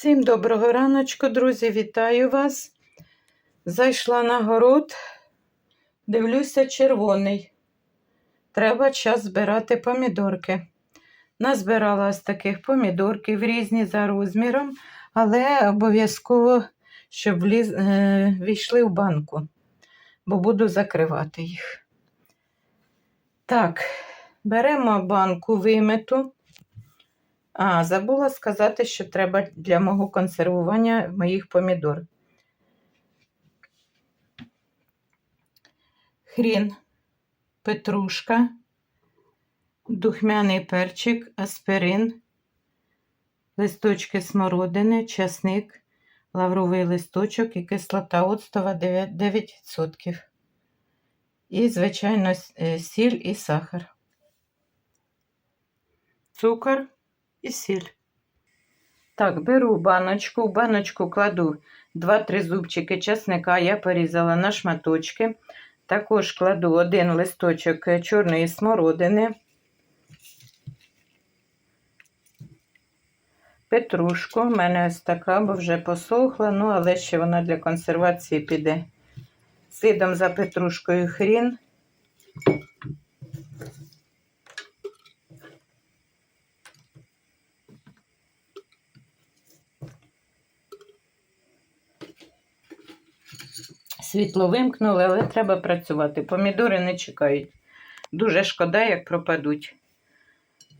Всім доброго раночку, друзі, вітаю вас. Зайшла на город, дивлюся, червоний. Треба час збирати помідорки. Назбирала ось таких помідорків різні за розміром, але обов'язково, щоб вліз, е, війшли в банку, бо буду закривати їх. Так, беремо банку вимиту. А, забула сказати, що треба для мого консервування моїх помідор. Хрін, петрушка, духмяний перчик, аспирин, листочки смородини, часник, лавровий листочок і кислота оцтова 9%. 9%. І, звичайно, е, сіль і сахар. Цукор і сіль. Так, беру баночку, в баночку кладу 2-3 зубчики чесника, я порізала на шматочки. Також кладу один листочок чорної смородини, петрушку. У мене ось така, бо вже посохла, ну але ще вона для консервації піде. Слідом за петрушкою хрін. Світло вимкнули, але треба працювати. Помідори не чекають. Дуже шкода, як пропадуть.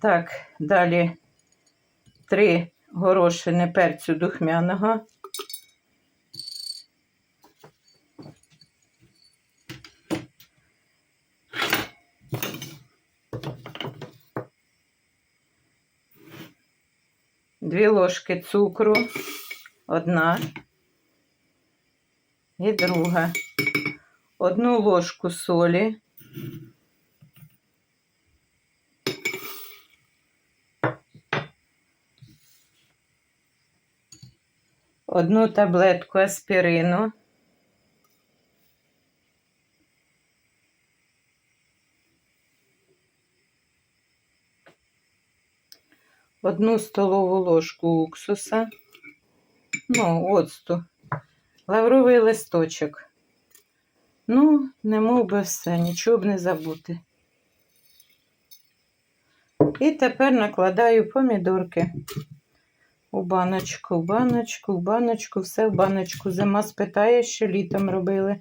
Так, далі три горошини перцю духмяного. Дві ложки цукру. Одна і друга. Одну ложку солі. Одну таблетку аспірину. Одну столову ложку уксуса. Ну, оцту лавровий листочок. Ну, не мов би все, нічого б не забути. І тепер накладаю помідорки у баночку, в баночку, в баночку, все в баночку. Зима спитає, що літом робили.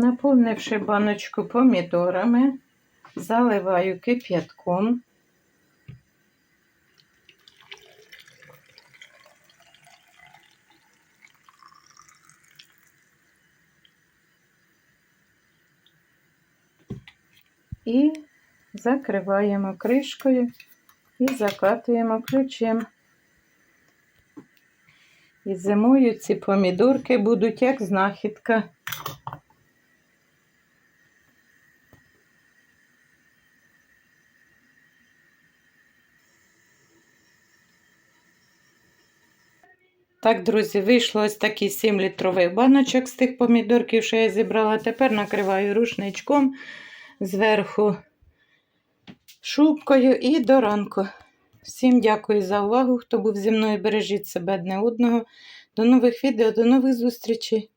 Наповнивши баночку помідорами, заливаю кип'ятком. І закриваємо кришкою і закатуємо ключем. І зимою ці помідорки будуть як знахідка. Так, друзі, вийшло ось такий 7-літровий баночок з тих помідорків, що я зібрала. Тепер накриваю рушничком зверху шубкою і до ранку. Всім дякую за увагу. Хто був зі мною, бережіть себе одне одного. До нових відео, до нових зустрічей!